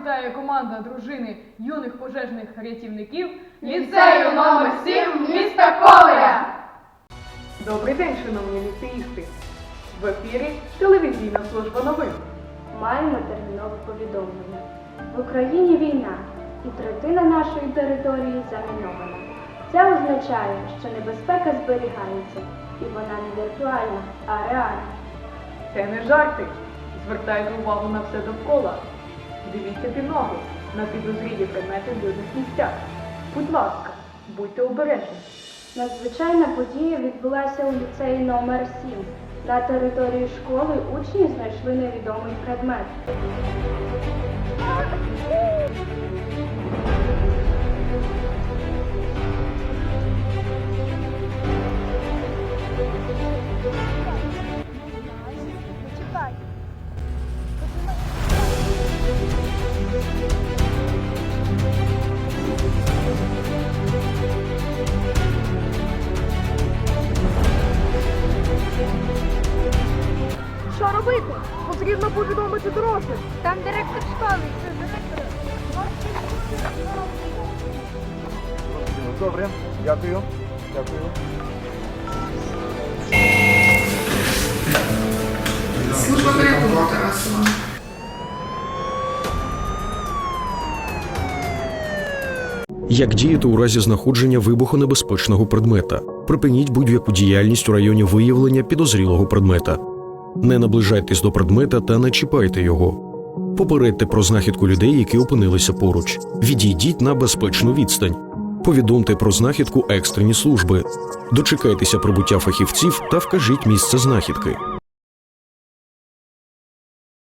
вітає команда дружини юних пожежних рятівників Ліцею номер 7 міста Ковеля. Добрий день, шановні ліцеїсти! В ефірі телевізійна служба новин. Маємо термінове повідомлення. В Україні війна, і третина нашої території замінована. Це означає, що небезпека зберігається, і вона не віртуальна, а реальна. Це не жарти. Звертайте увагу на все довкола. Дивіться під ноги на підозрілі предмети в людних місцях. Будь ласка, будьте обережні. Надзвичайна подія відбулася у ліцеї номер 7 На території школи учні знайшли невідомий предмет. Робити? Потрібно повідомити дорослих. Там директор школи. Це директор. Добре, дякую. Дякую. Служба порятунку Тарасова. Як діяти у разі знаходження вибухонебезпечного предмета? Припиніть будь-яку діяльність у районі виявлення підозрілого предмета. Не наближайтесь до предмета та не чіпайте його. Попередьте про знахідку людей, які опинилися поруч. Відійдіть на безпечну відстань. Повідомте про знахідку екстрені служби. Дочекайтеся прибуття фахівців та вкажіть місце знахідки.